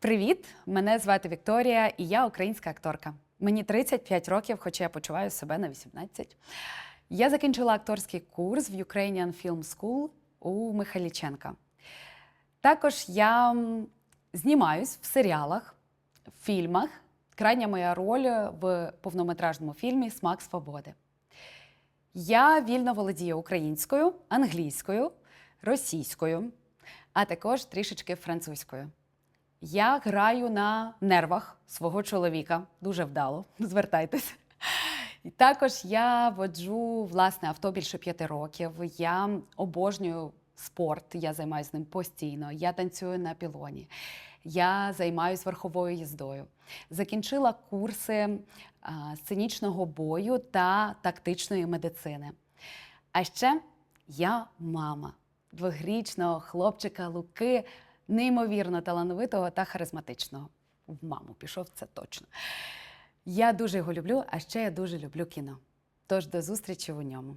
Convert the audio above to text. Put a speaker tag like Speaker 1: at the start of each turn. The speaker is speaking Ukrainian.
Speaker 1: Привіт! Мене звати Вікторія, і я українська акторка. Мені 35 років, хоча я почуваю себе на 18. Я закінчила акторський курс в Ukrainian Film School у Михайліченка. Також я знімаюсь в серіалах, в фільмах. Крайня моя роль в повнометражному фільмі Смак свободи. Я вільно володію українською, англійською, російською, а також трішечки французькою. Я граю на нервах свого чоловіка дуже вдало. Звертайтеся. І також я воджу власне авто більше п'яти років. Я обожнюю спорт, я займаюся ним постійно. Я танцюю на пілоні. Я займаюся верховою їздою. Закінчила курси сценічного бою та тактичної медицини. А ще я мама двохрічного хлопчика Луки, неймовірно талановитого та харизматичного. В маму пішов це точно. Я дуже його люблю, а ще я дуже люблю кіно. Тож до зустрічі у ньому.